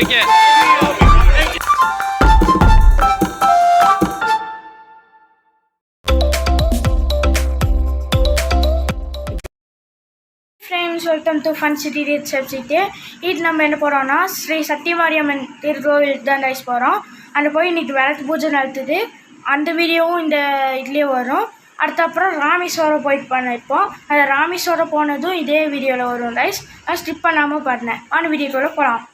Okay. Friends welcome to fun city reach subject இது நம்ம என்ன போகிறோம்னா ஸ்ரீ சத்தியமாரியம்மன் திருக்கோவில் தான் ரைஸ் போகிறோம் அங்கே போய் இன்றைக்கி விளக்கு பூஜை நடத்துது. அந்த வீடியோவும் இந்த இதுலேயே வரும். அடுத்த அப்புறம் ராமேஸ்வரம் போயிட்டு பண்ணிருப்போம் அந்த ராமேஸ்வரம் போனதும் இதே வீடியோவில் வரும் ரைஸ் நான் ஸ்கிப் பண்ணாமல் பண்ணேன் அந்த வீடியோக்குள்ளே போகலாம்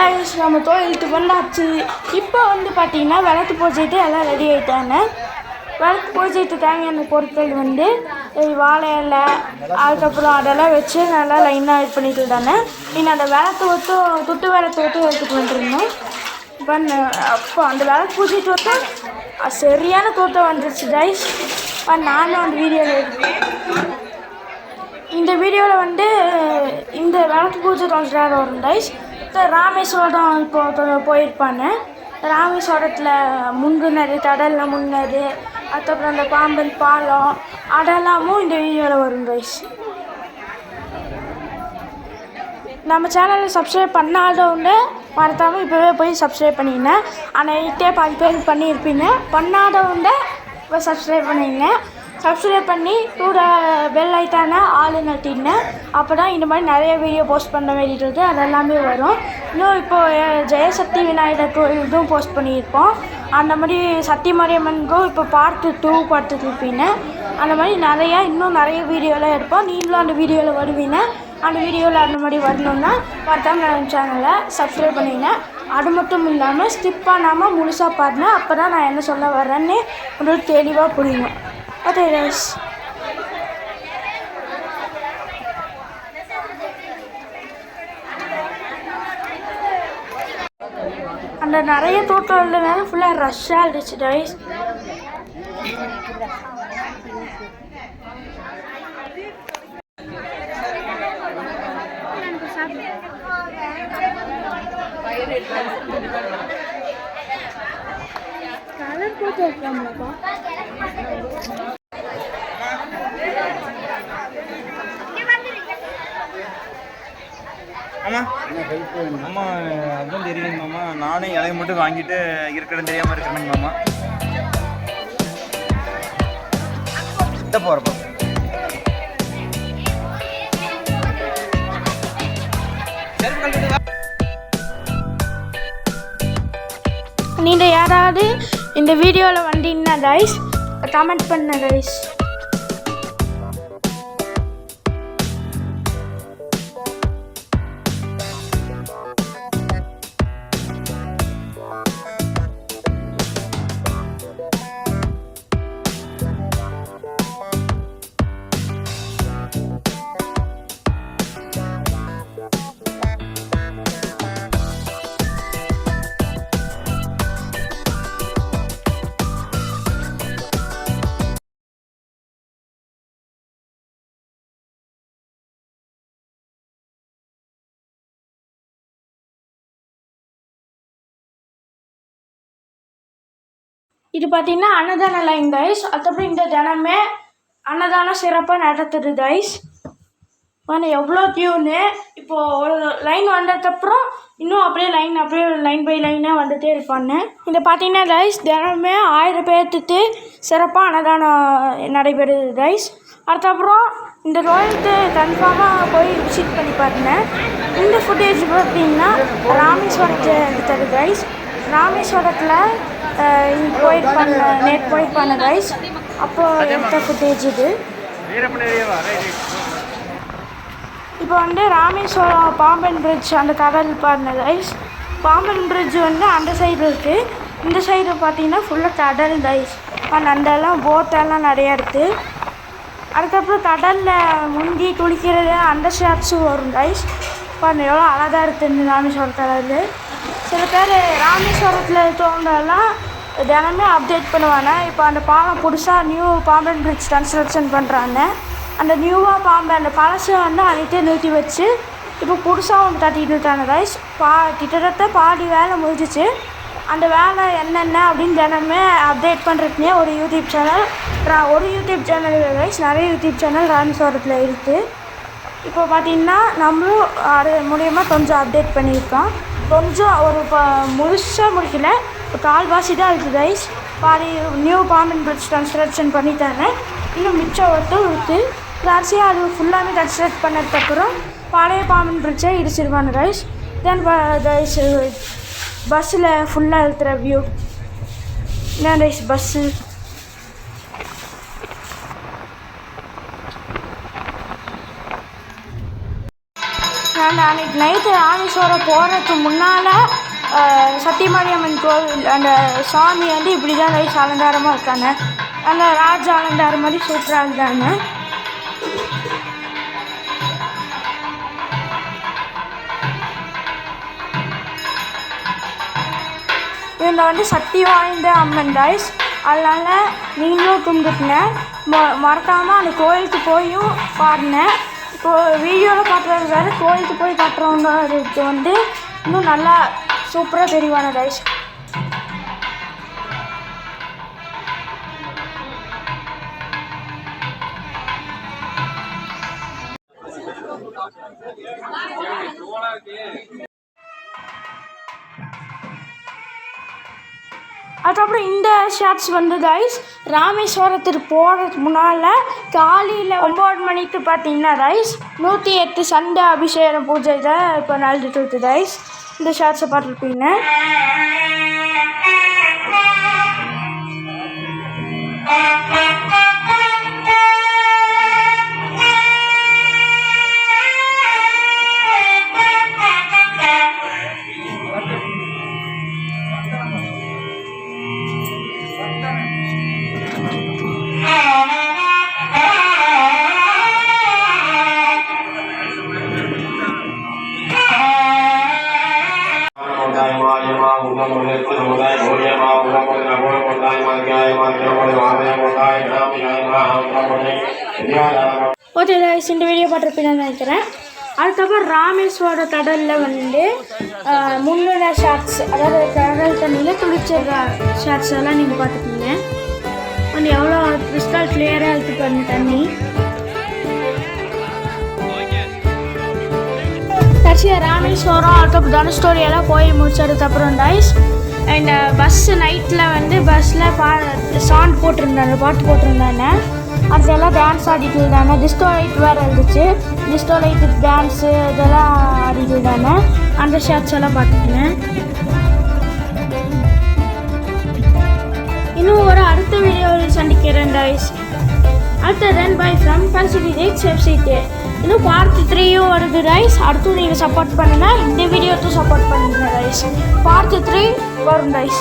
ஓகே ரைஸ் நம்ம கோயிலுக்கு வந்தாச்சு இப்போ வந்து பார்த்தீங்கன்னா விளக்கு பூஜைட்டு எல்லாம் ரெடி ஆகிட்டாங்க விளக்கு பூஜைக்கு தேவையான பொருட்கள் வந்து. வாழை இலை அதுக்கப்புறம் அதெல்லாம் வச்சு நல்லா லைனாக இது பண்ணிட்டு இருந்தாங்க இன்னும் அந்த விளக்கு ஒட்டும் துட்டு விளக்கு ஒட்டும் எடுத்துட்டு வந்துருந்தோம் இப்போ அப்போ அந்த விளக்கு பூஜைட்டு ஒட்டும் சரியான கூட்டம் வந்துருச்சு கைஸ் இப்போ நானும் அந்த வீடியோவில் இந்த வீடியோவில் வந்து இந்த விளக்கு பூஜை கொஞ்சம் நேரம் வரும் டைஸ் ராமேஸ்வரம் இப்போ போயிருப்பாங்க. ராமேஸ்வரத்தில் முங்குனது கடலில் முன்னர் அதுக்கப்புறம் அந்த பாம்பன் பாலம் அதெல்லாமும் இந்த வீடியோவில் வரும் ரைஸ் நம்ம சேனலை சப்ஸ்கிரைப் பண்ணாதவங்க மறக்காமல் இப்போவே போய் சப்ஸ்கிரைப் பண்ணிங்க ஆனால் எயிட்டே பாதி பேர் பண்ணியிருப்பீங்க பண்ணாதவங்க இப்போ சப்ஸ்கிரைப் பண்ணிங்க சப்ஸ்கிரைப் பண்ணி கூட பெல் ஐட்டான ஆளு நட்டிங்க அப்போ தான் இந்த மாதிரி நிறைய வீடியோ போஸ்ட் பண்ண வேண்டியது அதெல்லாமே அது எல்லாமே வரும். இன்னும் இப்போது ஜெயசக்தி விநாயகர் கோயில் இதுவும் போஸ்ட் பண்ணியிருப்போம். அந்த மாதிரி சக்தி மாரியம்மனுக்கும் இப்போ பார்ட்டு டூ பார்த்துட்டு அந்த மாதிரி நிறையா இன்னும் நிறைய வீடியோலாம் எடுப்போம். நீங்களும் அந்த வீடியோவில் வருவீங்க. அந்த வீடியோவில் அந்த மாதிரி வரணுன்னா மறக்காம சேனலை சப்ஸ்கிரைப் பண்ணிங்க. அது மட்டும் இல்லாமல் ஸ்கிப் பண்ணாமல் முழுசாக பாருங்க. அப்போ தான் நான் என்ன சொல்ல வரேன்னு உங்களுக்கு தெளிவாக புரியும். ஓகே ரைஸ் அந்த நிறைய தோட்டம் இருந்ததுனால ஃபுல்லாக ரஷ்ஷாக இருந்துச்சு டைஸ் கலர் போட்டு வைக்கலாம்லப்பா ஆமாம் ஆமாம் அதுவும் தெரியுங்க மாமா. நானே இலையை மட்டும் வாங்கிட்டு இருக்கிறது தெரியாமல் இருக்கிறேங்க மாமா. இந்த போகிறப்போ நீங்கள் யாராவது இந்த வீடியோவில் வந்தீங்கன்னா ரைஸ் கமெண்ட் பண்ண ரைஸ் இது பார்த்தீங்கன்னா அன்னதான லைன் கைஸ் அதுக்கப்புறம் இந்த தினமே அன்னதானம் சிறப்பாக நடத்துது கைஸ் ஆனால் எவ்வளோ டியூனு இப்போது ஒரு லைன் வந்ததுக்கப்புறம் இன்னும் அப்படியே லைன் அப்படியே லைன் பை லைனாக வந்துகிட்டே இருப்பாங்க. இதை பார்த்தீங்கன்னா ரைஸ் தினமே ஆயிரம் பேர்த்துக்கு சிறப்பாக அன்னதானம் நடைபெறுது ரைஸ் அதுக்கப்புறம் இந்த கோயிலுக்கு கன்ஃபார்மாக போய் விசிட் பண்ணி பாருங்க. இந்த ஃபுட்டேஜ் பார்த்தீங்கன்னா ராமேஸ்வரத்தை எடுத்தது ரைஸ் ராமேஸ்வரத்தில் போயிருப்பாங்க நேற்று போயிருப்பாங்க ரைஸ் அப்போது எடுத்த ஃபுட்டேஜ் இது. இப்போ வந்து ராமேஸ்வரம் பாம்பன் பிரிட்ஜ் அந்த கடல் பாருங்க கைஸ் பாம்பன் பிரிட்ஜ் வந்து அந்த சைடு இருக்குது இந்த சைடு பார்த்தீங்கன்னா ஃபுல்லாக கடல் கைஸ் அந்த அந்தெல்லாம் போட்டெல்லாம் நிறையா இருக்குது அதுக்கப்புறம் கடலில் முங்கி குளிக்கிறது அந்த ஷாட்ஸும் வரும் கைஸ் பாருங்க எவ்வளோ அழகாக இருக்குது இந்த ராமேஸ்வரம் கடல். சில பேர் ராமேஸ்வரத்தில் இருக்கவங்கெல்லாம் தினமே அப்டேட் பண்ணுவாங்க. இப்போ அந்த பாலம் புதுசாக நியூ பாம்பன் பிரிட்ஜ் கன்ஸ்ட்ரக்ஷன் பண்ணுறாங்க அந்த நியூவாக பாம்பன் அந்த பழசை வந்து அனைத்தையும் நிறுத்தி வச்சு இப்போ புதுசாக ஒன்று கட்டிட்டு இருக்காங்க கைஸ் பா கிட்டத்தட்ட பாதி வேலை முடிஞ்சிச்சு. அந்த வேலை என்னென்ன அப்படின்னு தினமே அப்டேட் பண்ணுறதுனே ஒரு யூடியூப் சேனல் ஒரு யூடியூப் சேனல் கைஸ் நிறைய யூடியூப் சேனல் ராமேஸ்வரத்தில் இருக்குது இப்போ பார்த்தீங்கன்னா நம்மளும் அது மூலயமா கொஞ்சம் அப்டேட் பண்ணியிருக்கோம். கொஞ்சம் ஒரு இப்போ முழுசாக முடிக்கல. இப்போ கால்வாசி தான் இருக்குது கைஸ் பாதி நியூ பாம்பன் பிரிட்ஜ் கன்ஸ்ட்ரக்ஷன் பண்ணி தரேன். இன்னும் மிச்சம் ஒருத்தம் இருக்குது கடைசியாக அது ஃபுல்லாமே கன்ஸ்ட்ரக்ட் பண்ணதுக்கப்புறம் பழைய பாம்பன் பிரிட்ஜை இடிச்சிருவாங்க கைஸ் தென் கைஸ் பஸ்ஸில் ஃபுல்லாக இருக்கிற வியூ என்ன ரைஸ் பஸ்ஸு நான் நைட்டு ராமேஸ்வரம் போகிறதுக்கு முன்னால் சத்தியமாரியம்மன் கோவில் அந்த சாமி வந்து இப்படி தான் ரைஸ் அலங்காரமாக இருக்காங்க. அந்த ராஜ அலங்காரம் மாதிரி சூப்பராக இருந்தாங்க இவங்க வந்து சக்தி வாய்ந்த அம்மன் ரைஸ் அதனால் நீங்களும் கும்பிட்டுங்க ம மறக்காமல் அந்த கோயிலுக்கு போயும் பாருங்க. இப்போ வீடியோவில் காட்டுறது வேறு கோயிலுக்கு போய் காட்டுறவங்களுக்கு வந்து இன்னும் நல்லா சூப்பராக தெரிவான ரைஸ் அதுக்கப்புறம் இந்த ஷார்ட்ஸ் வந்து ரைஸ் ராமேஸ்வரத்துக்கு போகிறதுக்கு முன்னால் காலையில் ஒம்பது மணிக்கு பார்த்தீங்கன்னா ரைஸ் நூற்றி எட்டு சண்டை அபிஷேகம் பூஜை தான் இப்போ நடந்துட்டு இருக்குது ரைஸ் இந்த ஷார்ட்ஸை பார்த்துருப்பீங்க. ஓகே கைஸ் இந்த வீடியோ பார்த்துருப்பீங்கன்னு நினைக்கிறேன். அதுக்கப்புறம் ராமேஸ்வரம் கடலில் வந்து முன்னோட முன்னுள்ள ஷார்ட்ஸ் அதாவது கடல் தண்ணியில் குளிச்சிடுற ஷார்ட்ஸ் எல்லாம் நீங்கள் பார்த்துப்பீங்க வந்து எவ்வளோ கிறிஸ்டல் கிளியராக இருக்குது அந்த தண்ணி. கடைசியாக ராமேஸ்வரம் அதுக்கப்புறம் தனுஷ்கோடி எல்லாம் போய் முடிச்சதுக்கப்புறம் டைஸ் அண்ட் பஸ்ஸு நைட்டில் வந்து பஸ்ஸில் பா சாங் போட்டிருந்தாங்க பாட்டு போட்டிருந்தாங்க அதெல்லாம் டான்ஸ் ஆடிட்டு இருந்தாங்க டிஸ்டோ லைட் வேறு இருந்துச்சு. டிஸ்டோ லைட்டு டான்ஸு இதெல்லாம் ஆடிட்டு இருந்தாங்க அந்த ஷார்ட்ஸ் எல்லாம் பார்த்துக்கினேன் இன்னும் ஒரு அடுத்த வீடியோவில் சந்திக்கிறேன் டைஸ் அடுத்த then bye from fun city rate website இன்னும் பார்ட் த்ரீயும் வருது ரைஸ் அடுத்தும் நீங்கள் சப்போர்ட் பண்ணுங்கள் இந்த வீடியோத்தும் சப்போர்ட் பண்ணுங்கள் ரைஸ் பார்ட் த்ரீ வரும் ரைஸ்